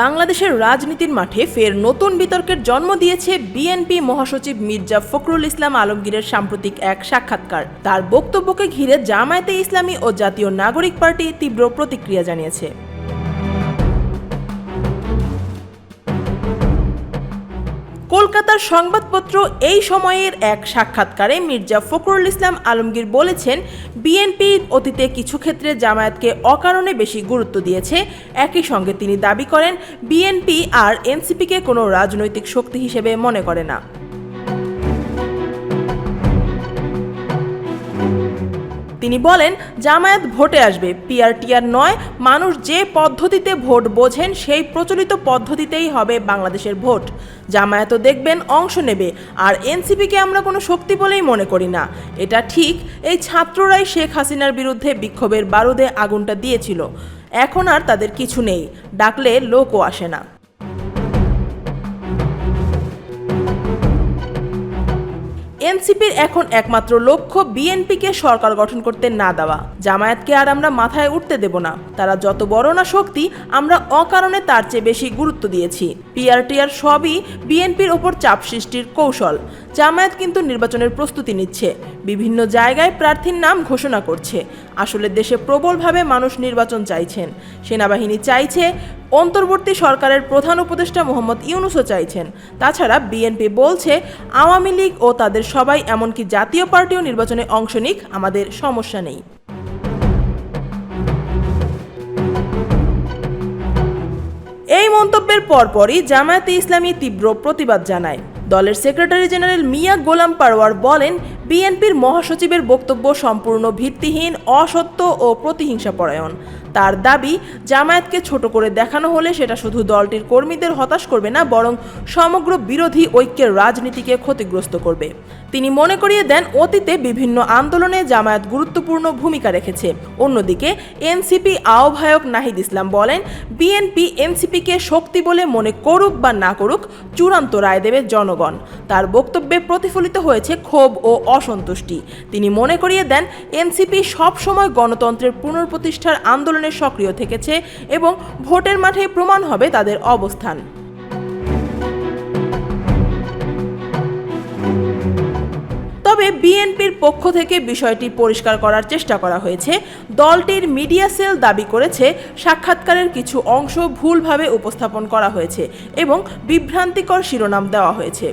বাংলাদেশের রাজনীতির মাঠে ফের নতুন বিতর্কের জন্ম দিয়েছে বিএনপি মহাসচিব মির্জা ফখরুল ইসলাম আলমগীরের সাম্প্রতিক এক সাক্ষাৎকার। তার বক্তব্যকে ঘিরে জামায়াতে ইসলামী ও জাতীয় নাগরিক পার্টি তীব্র প্রতিক্রিয়া জানিয়েছে। কলকাতার সংবাদপত্র এই সময়ের এক সাক্ষাৎকারে মির্জা ফখরুল ইসলাম আলমগীর বলেছেন, বিএনপি অতীতে কিছু ক্ষেত্রে জামায়াতকে অকারণে বেশি গুরুত্ব দিয়েছে। একই সঙ্গে তিনি দাবি করেন, বিএনপি আর এনসিপিকে কোনো রাজনৈতিক শক্তি হিসেবে মনে করে না। তিনি বলেন, জামায়াত ভোটে আসবে। পিআরটিআর নয়, মানুষ যে পদ্ধতিতে ভোট বোঝেন সেই প্রচলিত পদ্ধতিতেই হবে বাংলাদেশের ভোট। জামায়াতও দেখবেন অংশ নেবে। আর এনসিপিকে আমরা কোনো শক্তি বলেই মনে করি না। এটা ঠিক, এই ছাত্ররাই শেখ হাসিনার বিরুদ্ধে বিক্ষোভের বারুদে আগুনটা দিয়েছিল। এখন আর তাদের কিছু নেই। ডাকলে লোকও আসে না। এনসিপির এখন একমাত্র লক্ষ্য বিএনপিকে সরকার গঠন করতে না দেওয়া। জামায়াতকে আর আমরা মাথায় উঠতে দেব না। তারা যত বড় না শক্তি, আমরা অকারণে তার চেয়ে বেশি গুরুত্ব দিয়েছি। পিআরটিআর সবই বিএনপির ওপর চাপ সৃষ্টির কৌশল। জামায়াত কিন্তু নির্বাচনের প্রস্তুতি নিচ্ছে। বিভিন্ন জায়গায় প্রার্থীর নাম ঘোষণা করছে। আসলে দেশে প্রবলভাবে মানুষ নির্বাচন চাইছেন। সেনাবাহিনী চাইছে অন্তর্বর্তী সরকারের প্রধান উপদেষ্টা মোহাম্মদ ইউনুসও চাইছেন। তাছাড়া বিএনপি বলছে, আওয়ামী লীগ ও তাদের সবাই, এমনকি জাতীয় পার্টিও নির্বাচনে অংশ নিক, আমাদের সমস্যা নেই। এই মন্তব্যের পরপরই জামায়াতে ইসলামী তীব্র প্রতিবাদ জানায়। দলের সেক্রেটারি জেনারেল মিয়া গোলাম পারওয়ার বলেন, বিএনপির মহাসচিবের বক্তব্য সম্পূর্ণ ভিত্তিহীন, অসত্য ও প্রতিহিংসাপরায়ণ। তার দাবি, জামায়াতকে ছোট করে দেখানো হলে সেটা শুধু দলটির কর্মীদের হতাশ করবে না, বরং সমগ্র বিরোধী ঐক্যের রাজনীতিকে ক্ষতিগ্রস্ত করবে। তিনি মনে করিয়ে দেন, অতীতে বিভিন্ন আন্দোলনে জামায়াত গুরুত্বপূর্ণ ভূমিকা রেখেছে। অন্যদিকে, এনসিপি আহ্বায়ক নাহিদ ইসলাম বলেন, বিএনপি এনসিপিকে শক্তি বলে মনে করুক বা না করুক, চূড়ান্ত রায় দেবে জনগণ। তার বক্তব্যে প্রতিফলিত হয়েছে ক্ষোভ ও অসন্তুষ্টি। তিনি মনে করিয়ে দেন, এনসিপি সবসময় গণতন্ত্রের পুনঃপ্রতিষ্ঠার আন্দোলনে সক্রিয় থেকেছে এবং ভোটের মাঠে প্রমাণ হবে তাদের অবস্থান। তবে বিএনপির পক্ষ থেকে বিষয়টি পরিষ্কার করার চেষ্টা করা হয়েছে। দলটির মিডিয়া সেল দাবি করেছে, সাক্ষাৎকারের কিছু অংশ ভুলভাবে উপস্থাপন করা হয়েছে এবং বিভ্রান্তিকর শিরোনাম দেওয়া হয়েছে।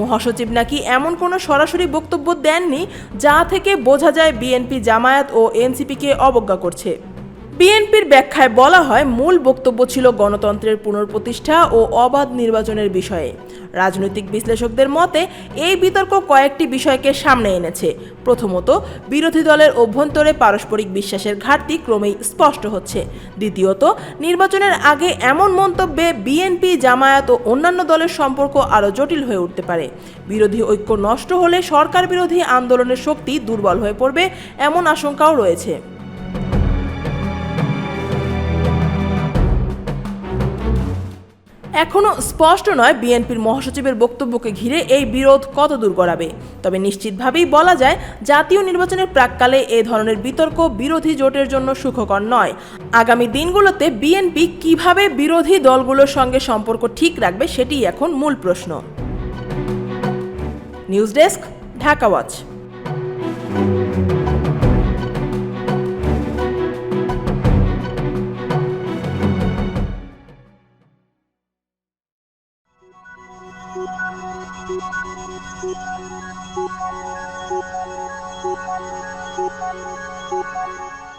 মহাসচিব নাকি এমন কোনো সরাসরি বক্তব্য দেননি, যা থেকে বোঝা যায় বিএনপি জামায়াত ও এনসিপিকে অবজ্ঞা করছে। বিএনপির ব্যাখ্যায় বলা হয়, মূল বক্তব্য ছিল গণতন্ত্রের পুনঃপ্রতিষ্ঠা ও অবাধ নির্বাচনের বিষয়ে। রাজনৈতিক বিশ্লেষকদের মতে, এই বিতর্ক কয়েকটি বিষয়কে সামনে এনেছে। প্রথমত, বিরোধী দলের অভ্যন্তরে পারস্পরিক বিশ্বাসের ঘাটতি ক্রমেই স্পষ্ট হচ্ছে। দ্বিতীয়ত, নির্বাচনের আগে এমন মন্তব্যে বিএনপি, জামায়াত ও অন্যান্য দলের সম্পর্ক আরও জটিল হয়ে উঠতে পারে। বিরোধী ঐক্য নষ্ট হলে সরকার বিরোধী আন্দোলনের শক্তি দুর্বল হয়ে পড়বে এমন আশঙ্কাও রয়েছে। এখনও স্পষ্ট নয় বিএনপির মহাসচিবের বক্তব্যকে ঘিরে এই বিরোধ কত দূর গড়াবে। তবে নিশ্চিতভাবেই বলা যায়, জাতীয় নির্বাচনের প্রাককালে এ ধরনের বিতর্ক বিরোধী জোটের জন্য সুখকর নয়। আগামী দিনগুলোতে বিএনপি কীভাবে বিরোধী দলগুলোর সঙ্গে সম্পর্ক ঠিক রাখবে সেটি এখন মূল প্রশ্ন। News desk, Dhaka watch. Thank you.